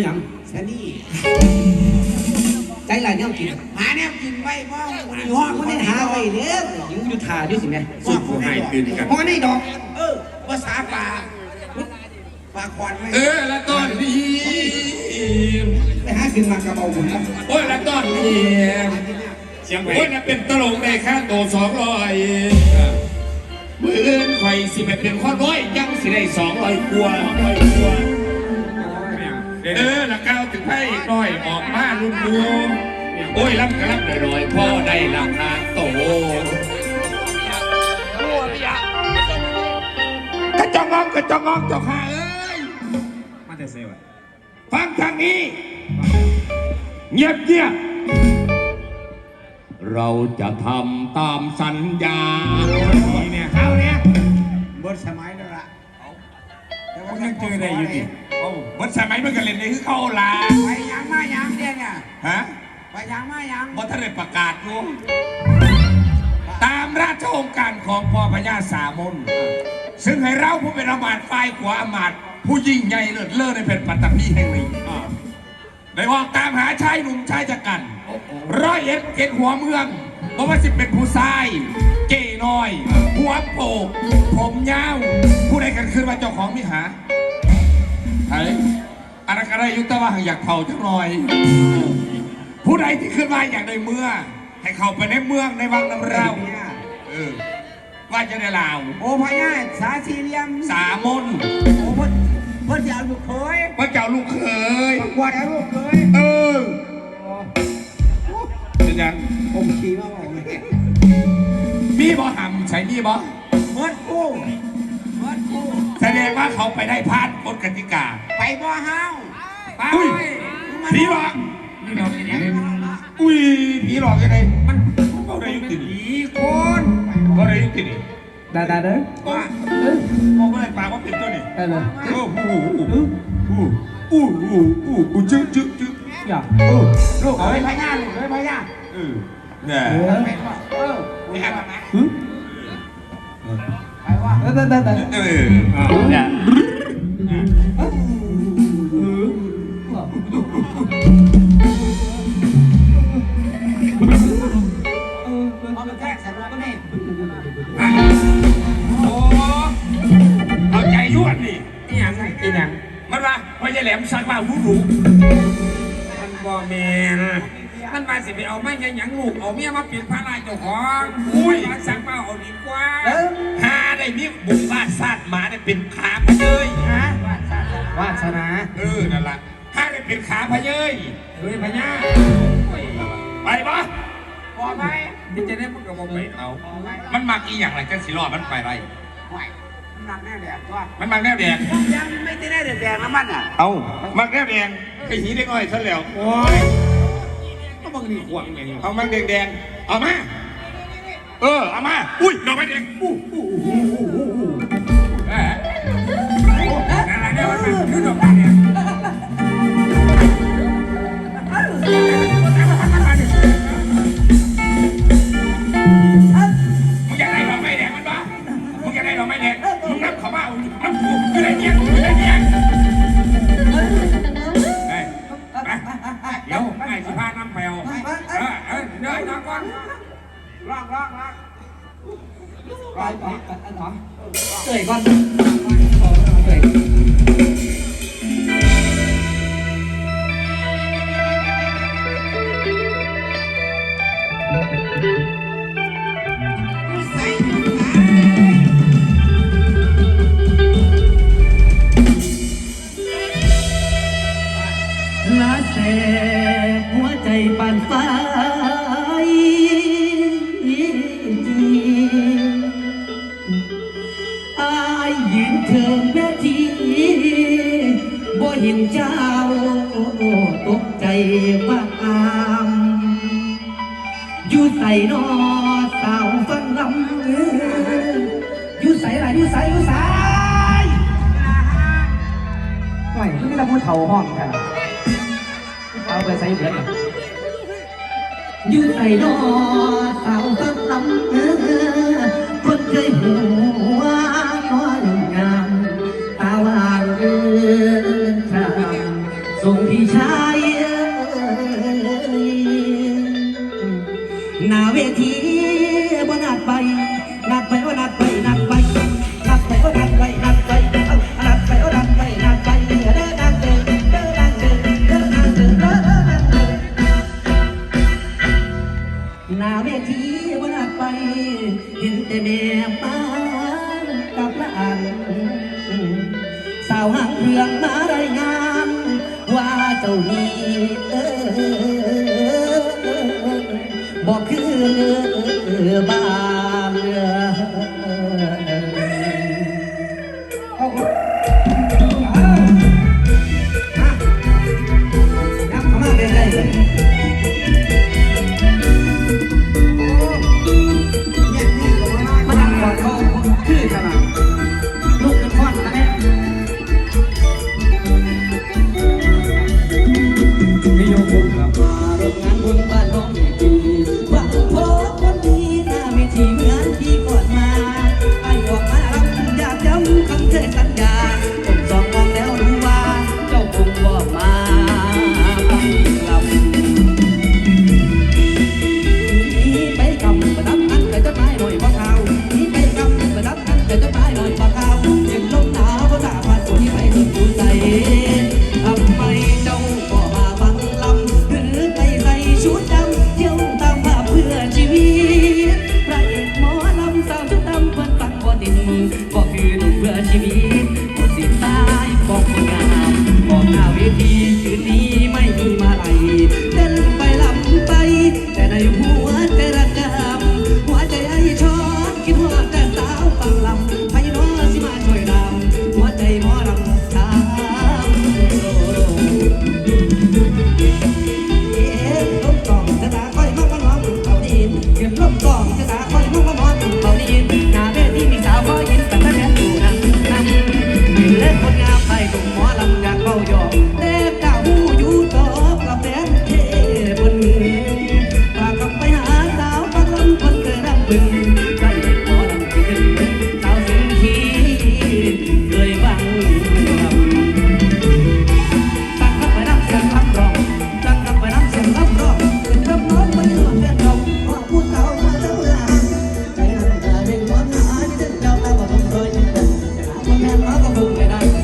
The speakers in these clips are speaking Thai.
ไม่หยังสนี่ใจหลายแนวกินหาแนวกินไว้เพราะมันมีห้องมันได้หาไปเด้อหิวอยู่ทาด้วยสิแม่สุดผู้ให้ตื่นกันเพราะนี่ดอก เออภาษาป่าป่าควันไหมเออละต้นนี้ไปหาขึ้นมากระเบาหุ่นนะโอ้ยละต้นนี้เสียงโอ้ยน่ะเป็นตลกในค่าโตสองร้อยมืออื่นไฟสิไปเป็นข้อน้อยยังสิได้สองร้อยกว่าร้อยกว่า เออละก้าถึงให้อีกหน่อยออกมาลุ่นดูโอ้ยรับกระรับหน่อยๆพ่อได้ราคาโตกระจองงองกระจองงองจ้าข้าเอ้ยมาแต่เซลล์ฟังทางนี้ เงียบเงียบเราจะทำตามสัญญานี่เนี่ยเขาเนี่ยบทสมัยนั่นละแต่ว่ายังเจอได้อยู่ดิเอ้า วัดสมัยมันก็เล่นในคือเข้าลาไปยังมายังเดียเนี่ยฮะไปยังมายังบอทะเลประกาศอยู่ตามราชองค์การของพ่อพญาสามนซึ่งให้เราผู้เป็นอำมาตย์ฝ่ายขวาอำมาตย์ผู้ยิ่งใหญ่เลิศเลิศในเป็นปัตตภีแห่งนี้ได้ออกตามหาชายหนุ่มชายจักันร้อยเอ็ดเกตหัวเมืองเพราะว่าสิเป็นผู้ชาย เก๋น้อย หัวโปกผมยาว ผู้ใดกันขึ้นมาเจ้าของมิหาไอ้ อะไรก็ได้ยุติว่าอยากเผาจังหน่อย ผู้ใดที่ขึ้นมาอยากได้เมื่อ ให้เข้าไปในเมืองในวังน้ำเราเออว่าจะได้ลาวโอ้พญาสาสี่เหลี่ยมสามนโอ้เพิ่นเพิ่นจะเอาลูกเคยพระเจ้าลูกเขยประกวดเอาลูกเคยเออเป็นยังผมขี่มาบอกเลยมีบ่หำใช่มีบ่เมื่อกู้เมื่อกู้ แสดงว่าเขาไปได้พลาดกฎกติกา ไปบ่ห้าวไปอุ้ยผีหลอกอุ้ยผีหลอกยังไงมันเขาได้ยุตินีผีคนเขาได้ยุตินีดาดาเด้อว่ามองก็ได้ปากว่าเป็นตัวนี่ได้เลยโอ้โหอู้อู้อู้อู้อู้อู้จึ๊กจึ๊กจึ๊กอย่าลูกเอ้ยพญาลูกเอ้ยพญาเออเนี่ยไปว่าเออไปหามาไหมฮึ ได้ได้ได้เออเนี่ยเอาไปแทกใส่รถก็นี่โอ้เอาใจยวดนี่นี่ยังไงนี่ยังมันว่าพอจะแหลมสักว่าหูหูมันบ่แมนมันมาสิไปเอาไม่ยังหยังลูกเอาเมียมาเปลี่ยนพระราชเจ้าของอุ้ยสั่งเป้าเอาดีกว่าหา ได้มีบุกบ้านซาดหมาได้เป็นขาพะเยยฮะวาสนาเออนั่นล่ะหาได้เป็นขาพะเยยเฮ้ยพญาไปปะพอไหมมันจะได้มันก็บ่ไปเอามันมักอีหยังไรจังสิรอดมันไปไรไหวมันหนักแน่แดดว่ามันมักแนวแดงยังไม่ได้แน่แดดน้ำมันอะเอามักแนวแดงไปหีได้ง่อยซะแล้วโอ้ยก็บังนี่ขวางไงเนี่ยเอามันแดงแดงๆเอามา เออเอามา อุ้ยดอกไม้แดงอู้อู้อู้อู้อู้อู้เออนั่นแหละเนี่ยมันคือดอกไม้เนี่ยมึง ลอกลอกลอกไปไปไปหนอเตยก่อน เจ้าตกใจว่างอยู่ใส่นอสาวฟันลำอยู่ใส่ไรอยู่ใส่อยู่ใส่ไน่อยที่เะพูดเถาห้องกันเอาไปใส่เยอะอยู่ใส่นอสาวฟันลำคนเคยหู หน้าเวทีบ่นัดไปนัดไปบ่นัดไปนัดไปนัดไปบ่นัดไปนัดไปเานัดไปบ่นัดไปนัดไปเดินนัดเดินเดิอนัดเด้อเดิอนัดเดินเดิอนัดเดินหน้าเวทีบ่นัดไปเห็นแต่แม่ป้ากับละอันสาวหางเรืองมารายงานว่าเจ้านี้เออ บ้า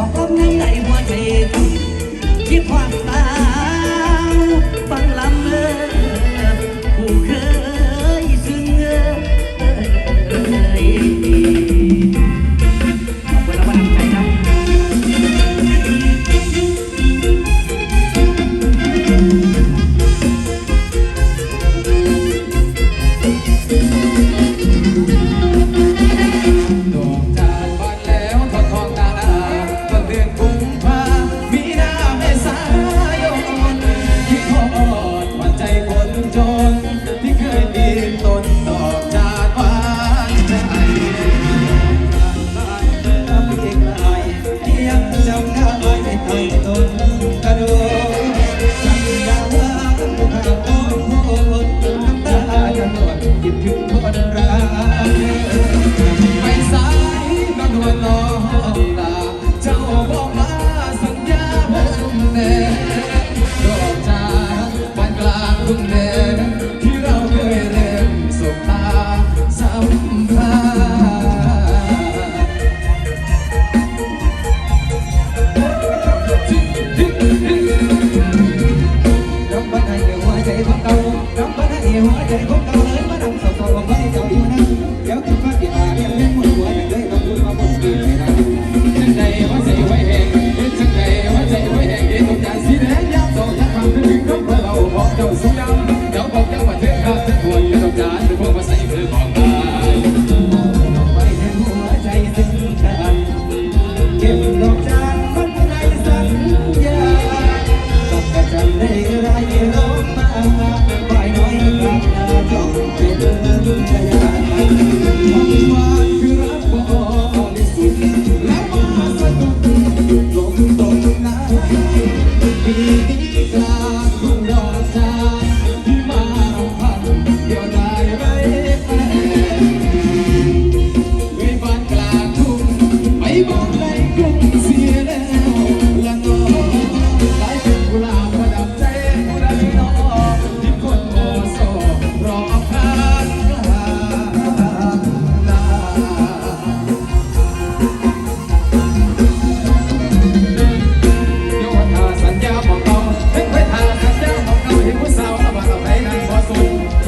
ของกำนังในหัวใจคิดความตา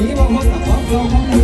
สีมงคลของเราของ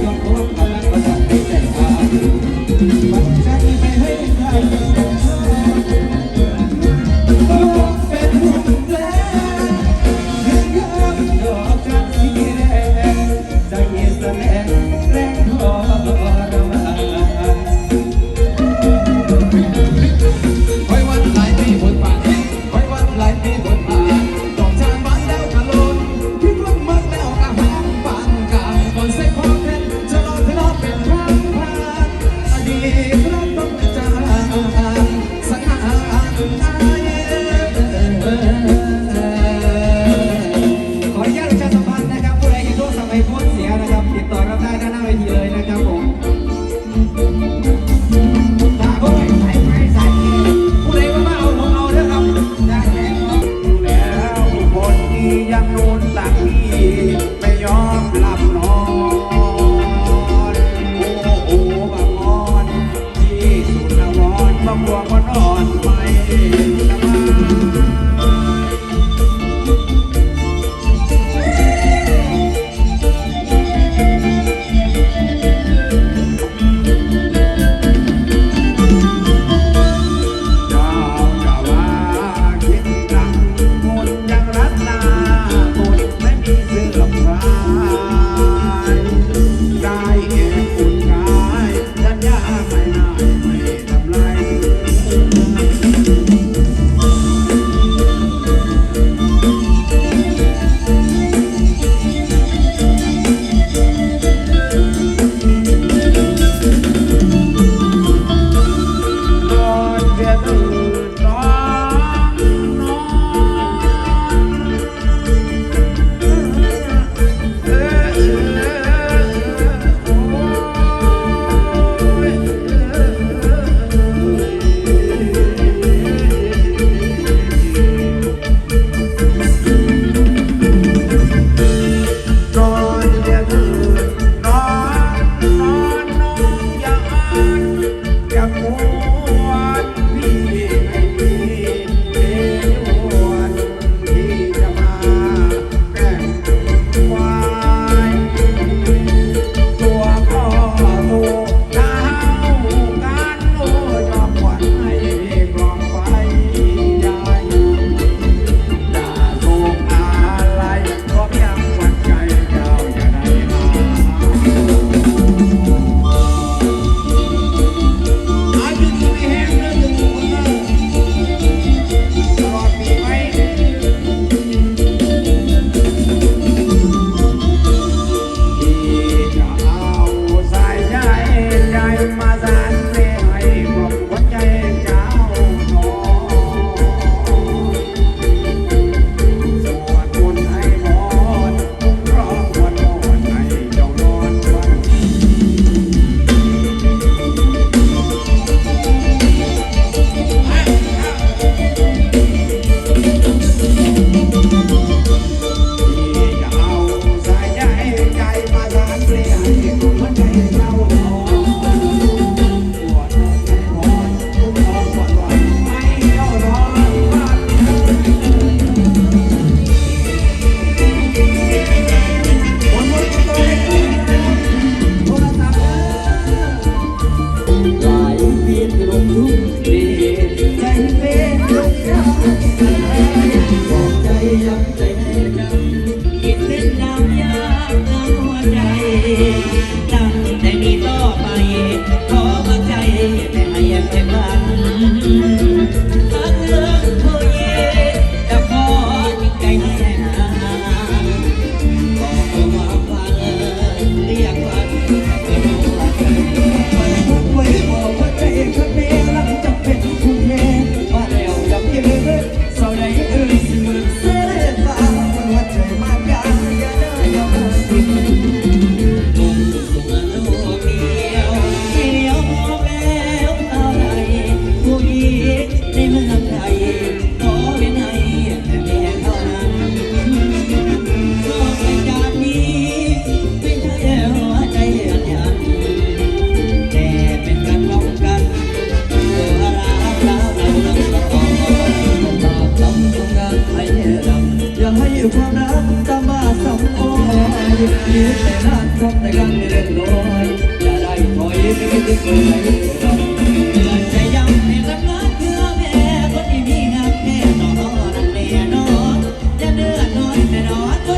เดื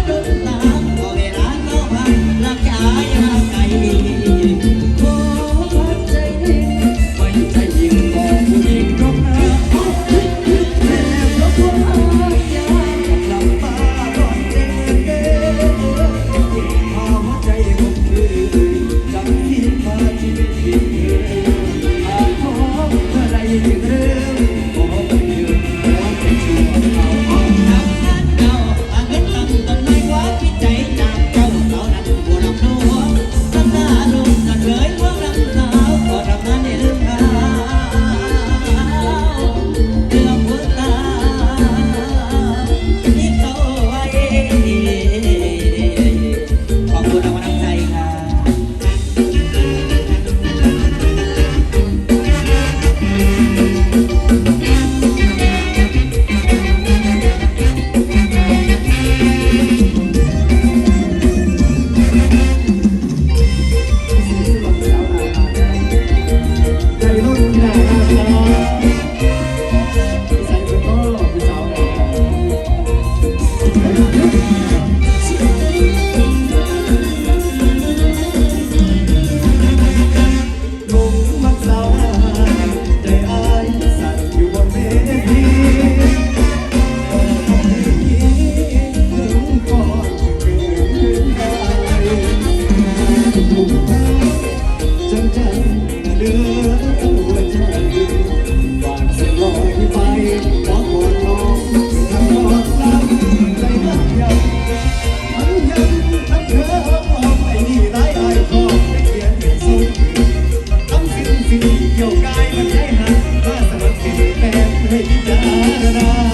será.